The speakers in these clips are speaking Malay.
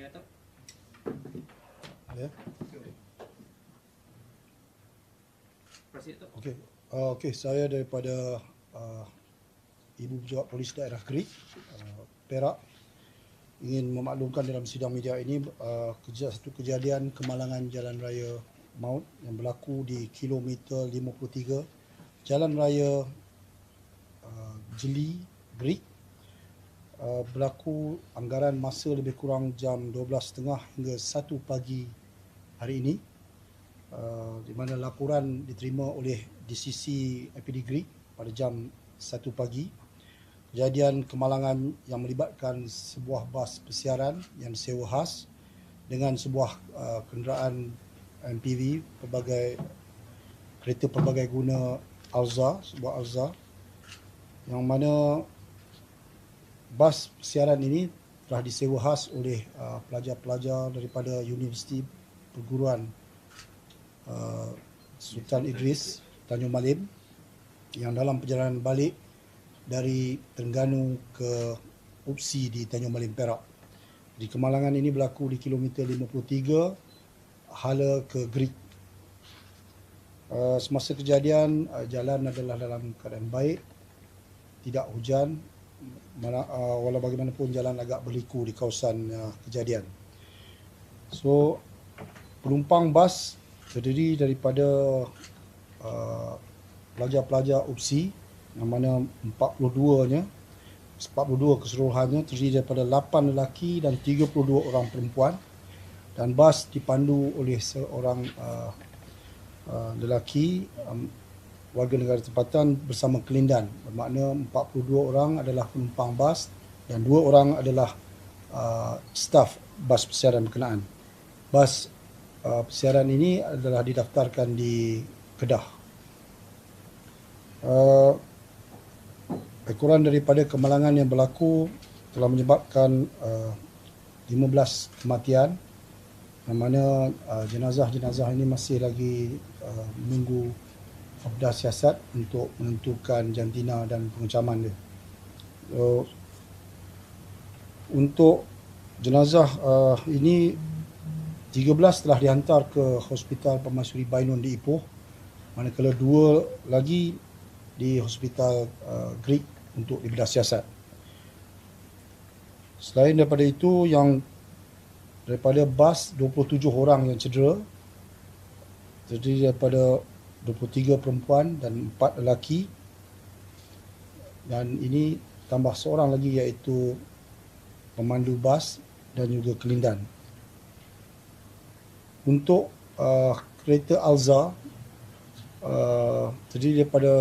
Ya. Ya. Okey. Uh, Okey, saya daripada uh, Ibu Pejabat Polis Daerah Kerik, uh, Perak ingin memaklumkan dalam sidang media ini uh, keja- satu kejadian kemalangan jalan raya maut yang berlaku di kilometer 53 Jalan Raya uh, Jeli Brik uh, berlaku anggaran masa lebih kurang jam 12.30 hingga 1 pagi hari ini uh, di mana laporan diterima oleh DCC IPD Greek pada jam 1 pagi. Kejadian kemalangan yang melibatkan sebuah bas persiaran yang disewa khas dengan sebuah uh, kenderaan MPV pelbagai kereta pelbagai guna Alza, sebuah Alza yang mana bas persiaran ini telah disewa khas oleh uh, pelajar-pelajar daripada Universiti Perguruan uh, Sultan Idris Tanjung Malim yang dalam perjalanan balik dari Terengganu ke Upsi di Tanjung Malim Perak. Di kemalangan ini berlaku di kilometer 53 hala ke Greek. Uh, semasa kejadian uh, jalan adalah dalam keadaan baik, tidak hujan, mana, uh, walau bagaimanapun jalan agak berliku di kawasan uh, kejadian. So penumpang bas terdiri daripada uh, pelajar-pelajar UPSI yang mana 42-nya 42 keseluruhannya terdiri daripada 8 lelaki dan 32 orang perempuan dan bas dipandu oleh seorang uh, uh, lelaki um, warga negara tempatan bersama kelindan bermakna 42 orang adalah penumpang bas dan dua orang adalah uh, staf bas persiaran berkenaan. Bas uh, persiaran ini adalah didaftarkan di Kedah. Uh, ekoran daripada kemalangan yang berlaku telah menyebabkan uh, 15 kematian yang mana uh, jenazah-jenazah ini masih lagi uh, menunggu Abdah Siasat untuk menentukan jantina dan pengecaman dia. So, untuk jenazah uh, ini 13 telah dihantar ke Hospital Permaisuri Bainun di Ipoh manakala dua lagi di Hospital uh, Greek untuk dibedah siasat. Selain daripada itu yang daripada bas 27 orang yang cedera terdiri daripada 23 perempuan dan 4 lelaki dan ini tambah seorang lagi iaitu pemandu bas dan juga kelindan. Untuk uh, kereta Alza uh, terdiri daripada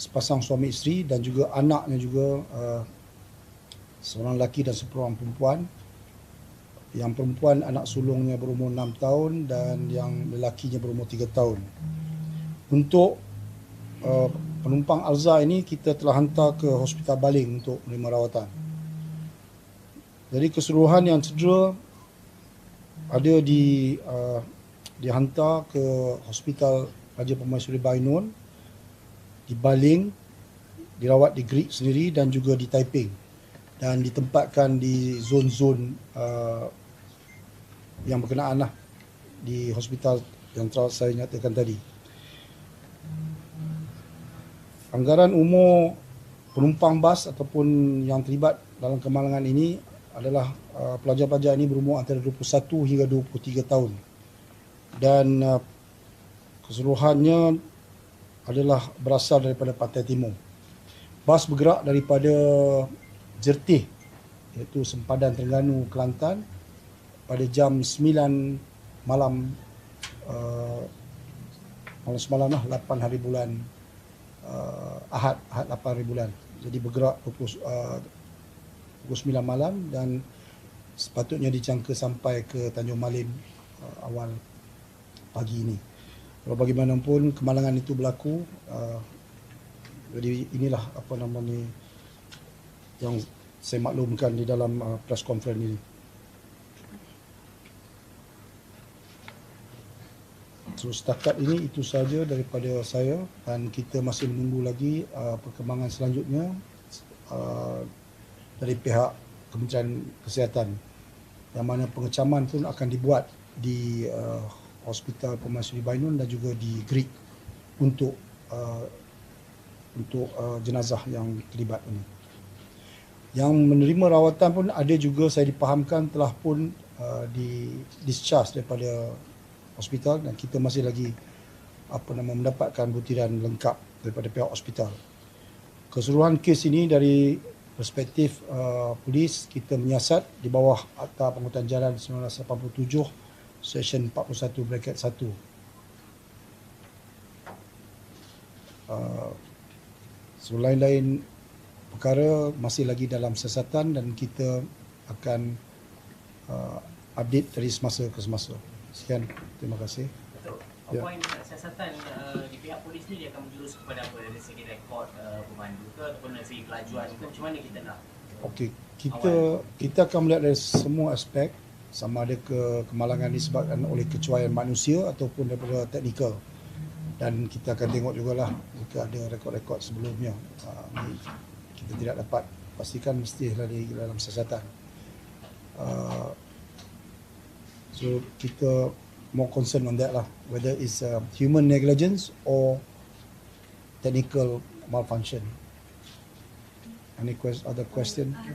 sepasang suami isteri dan juga anaknya juga uh, seorang lelaki dan seorang perempuan. Yang perempuan anak sulungnya berumur 6 tahun dan yang lelakinya berumur 3 tahun. Untuk uh, penumpang Alza ini kita telah hantar ke Hospital Baling untuk menerima rawatan. Jadi keseluruhan yang cedera ada di uh, dihantar ke Hospital Raja Permaisuri Bainun di Baling dirawat di Greek sendiri dan juga di Taiping dan ditempatkan di zon-zon uh, yang berkenaan lah di hospital yang saya nyatakan tadi. Anggaran umur penumpang bas ataupun yang terlibat dalam kemalangan ini adalah uh, pelajar-pelajar ini berumur antara 21 hingga 23 tahun. Dan uh, keseluruhannya adalah berasal daripada Pantai Timur. Bas bergerak daripada Jertih iaitu sempadan Terengganu Kelantan pada jam 9 malam uh, malam semalam lah 8 hari bulan Ahad Ahad 8 hari bulan. Jadi bergerak 20 uh, pukul 9 malam dan sepatutnya dijangka sampai ke Tanjung Malim uh, awal pagi ini. Kalau bagaimanapun kemalangan itu berlaku uh, jadi inilah apa namanya yang saya maklumkan di dalam uh, press conference ini. So setakat ini itu saja daripada saya dan kita masih menunggu lagi uh, perkembangan selanjutnya uh, dari pihak Kementerian Kesihatan yang mana pengecaman pun akan dibuat di uh, Hospital Permaisuri Bainun dan juga di Greek untuk uh, untuk uh, jenazah yang terlibat ini. Yang menerima rawatan pun ada juga saya dipahamkan telah pun uh, di discharge daripada hospital dan kita masih lagi apa nama mendapatkan butiran lengkap daripada pihak hospital. Keseluruhan kes ini dari perspektif uh, polis kita menyiasat di bawah Akta Penghutan Jalan 1987 Section 41 bracket 1. Uh, selain-lain perkara masih lagi dalam siasatan dan kita akan uh, update dari semasa ke semasa. Sekian, terima kasih. Betul. Ya. Poin siasatan uh, di pihak polis ni dia akan menjurus kepada apa dari segi rekod uh, pemandu ke ataupun dari segi kelajuan ke macam mana kita nak Okey, kita kita akan melihat dari semua aspek sama ada ke kemalangan disebabkan oleh kecuaian manusia ataupun daripada teknikal. Dan kita akan tengok jugalah jika ada rekod-rekod sebelumnya. Uh, kita tidak dapat pastikan mesti di dalam siasatan. Uh, so kita more concern on that lah whether it's uh, human negligence or technical malfunction. Any quest, other question? Ah,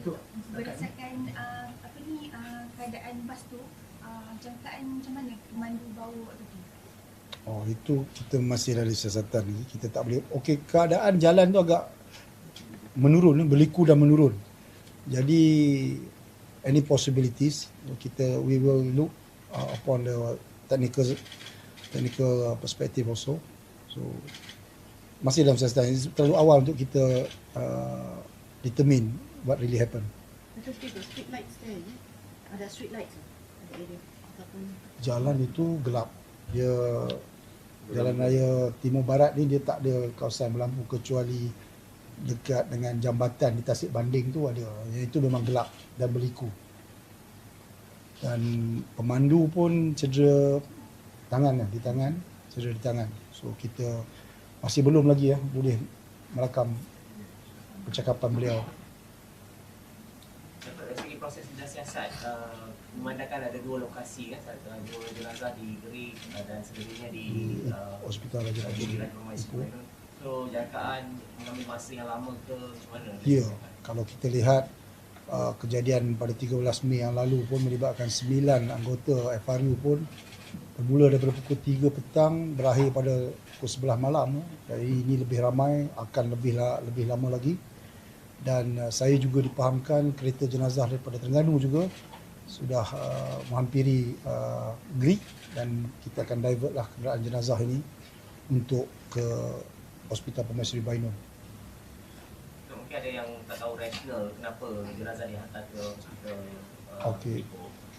berdasarkan uh, apa ni uh, keadaan bas tu uh, jangkaan macam mana pemandu bau tu Oh itu kita masih dari siasatan ni kita tak boleh. Okey keadaan jalan tu agak menurun berliku dan menurun. Jadi any possibilities kita we will look uh, upon the technical technical uh, perspective also. So masih dalam siasatan Ini terlalu awal untuk kita uh, determine what really happened. Betul street tu, street lights there? Ada street lights ada area ataupun Jalan itu gelap. Dia jalan raya timur barat ni dia tak ada kawasan berlampu kecuali dekat dengan jambatan di Tasik Banding tu ada. Yang itu memang gelap dan berliku. Dan pemandu pun cedera tangan lah, di tangan, cedera di tangan. So kita masih belum lagi ya boleh merakam percakapan beliau. Dapat dari segi proses dan siasat uh, memandangkan ada dua lokasi kan satu dua jenazah di Greek uh, dan selebihnya di Di uh, Hospital Raja di Raja. Raja Permaisuri. So jangkaan mengambil masa yang lama ke macam mana? Ya, kalau kita lihat uh, kejadian pada 13 Mei yang lalu pun melibatkan 9 anggota FRU pun bermula daripada pukul 3 petang berakhir pada pukul 11 malam. Jadi ini lebih ramai, akan lebih lebih lama lagi. Dan uh, saya juga dipahamkan kereta jenazah daripada Terengganu juga sudah uh, menghampiri uh, Greek dan kita akan divert lah kenderaan jenazah ini untuk ke Hospital Permaisuri Bainun. Ada yang tak tahu rasional kenapa jenazah dihantar ke hospital uh, Okey.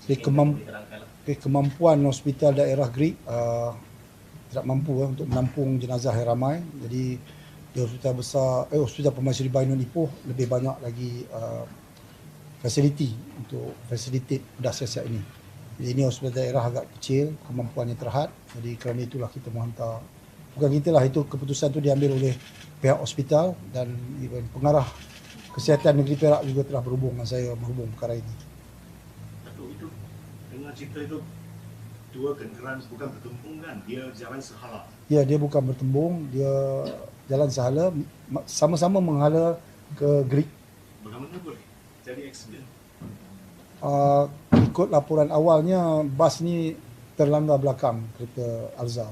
Mungkin kemam- lah. okay, kemampuan hospital daerah Greek uh, tidak mampu eh, untuk menampung jenazah yang ramai. Jadi di hospital besar, eh, hospital Permaisuri Bainun Ipoh lebih banyak lagi uh, facility untuk facilitate bedah siasat ini. Jadi ini hospital daerah agak kecil, kemampuannya terhad. Jadi kerana itulah kita menghantar. Bukan kita lah, itu keputusan itu diambil oleh pihak hospital dan even pengarah kesihatan negeri Perak juga telah berhubung dengan saya berhubung perkara ini. Datuk itu dengar cerita itu dua kenderaan bukan bertumpung kan dia jalan sehala Ya, dia bukan bertembung, dia jalan sahala ma- sama-sama menghala ke Greek. bagaimana boleh jadi aksiden Uh, ikut laporan awalnya bas ni terlanggar belakang kereta Alza.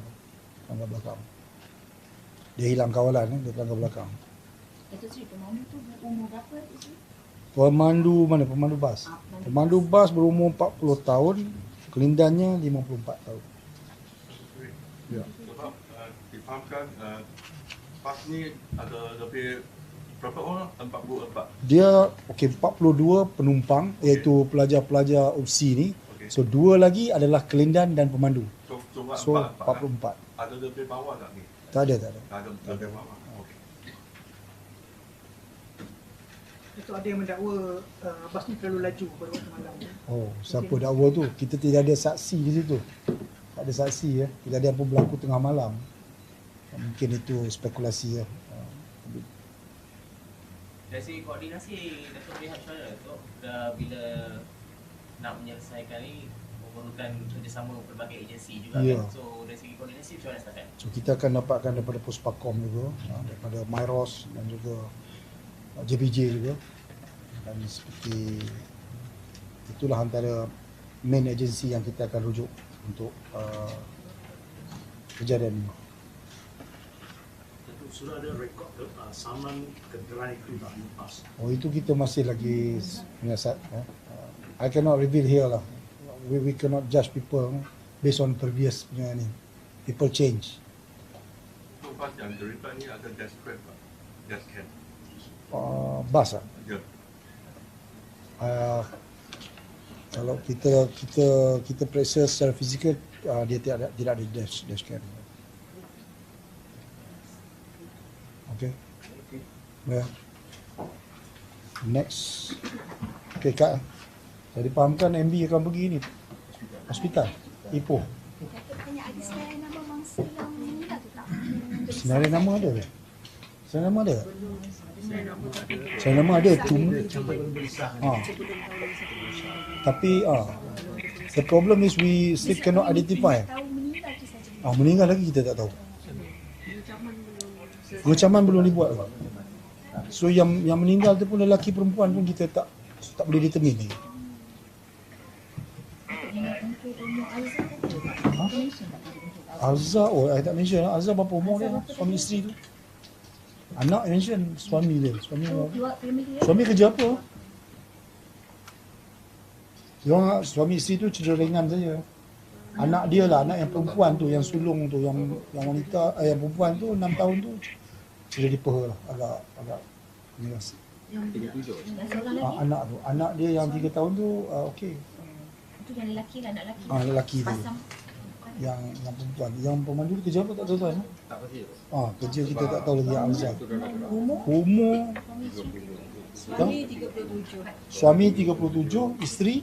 Terlanggar belakang. Dia hilang kawalan eh, dia terlanggar belakang. Datuk Sri pemandu tu berumur berapa Datuk Sri? Pemandu mana? Pemandu bas. Ah, Pemandu bas berumur 40 tahun, kelindannya 54 tahun. Ya. Sebab uh, difahamkan uh, PAS ni ada lebih berapa orang? 44. Dia okey 42 penumpang iaitu pelajar-pelajar opsi ni. Okey. So dua lagi adalah kelindan dan pemandu. So, So empat, empat, 44. kan? Ada lebih bawah tak ni? Tak ada, tak ada. Tak ada bawah. Okey. Itu ada yang mendakwa uh, bas ni terlalu laju pada waktu malam. Oh, siapa dakwa tu? Kita tidak ada saksi di situ. Tak ada saksi ya. Kejadian pun berlaku tengah malam. Mungkin itu spekulasi ya. Dari segi koordinasi macam mana Datuk Dah bila nak menyelesaikan ni memerlukan kerjasama pelbagai agensi juga Ya. kan. So dari segi koordinasi macam mana setakat? So kita akan dapatkan daripada Puspakom juga, uh, daripada Myros dan juga uh, JPJ juga. Dan seperti itulah antara main agensi yang kita akan rujuk untuk uh, kejadian ini. Sudah ada rekod uh, saman kenderaan itu dah lepas. Oh itu kita masih lagi menyiasat. Eh. Uh, I cannot reveal here lah. We, we cannot judge people based on previous punya ni. People change. So bas yang derivat ni ada gas trap pak. Gas can. Uh, bus ah. Ya. Uh, kalau kita kita kita periksa secara fizikal uh, dia tidak ada tidak ada dash dash cam. Okay. Yeah. Next. Okay kak. Jadi fahamkan MB akan pergi ni hospital. Ipoh. Senarai nama tu ada ke? Senarai nama ada? Senarai nama ada. Cuma, ha. Tapi ah, the problem is we still cannot identify. Tahu meninggal tu. Ah, lagi kita tak tahu. Pengecaman belum dibuat. So yang yang meninggal tu pun lelaki perempuan pun kita tak tak boleh determine lagi. Ha? Alza, oh I tak mention. Alza berapa umur dia? Suami isteri tu? Anak mention suami dia. Suami dia. Suami kerja apa? Diorang, suami isteri tu cedera ringan saja. Anak dia lah, anak yang perempuan tu, yang sulung tu, yang yang wanita, eh, yang perempuan tu, 6 tahun tu, cedera di peha lah, agak, agak menyeras. Yang seorang Ah, lagi. anak tu, anak dia yang 3 tahun tu, ah, okey. Itu yang lelaki lah, anak lelaki. Ah, lelaki tu. Pasang. Yang yang perempuan, yang pemandu tu kerja apa tak tahu tuan? Ah, kerja kita tak tahu lagi yang Alza. Umur. Umur Suami isteri. Suami 37. suami 37, isteri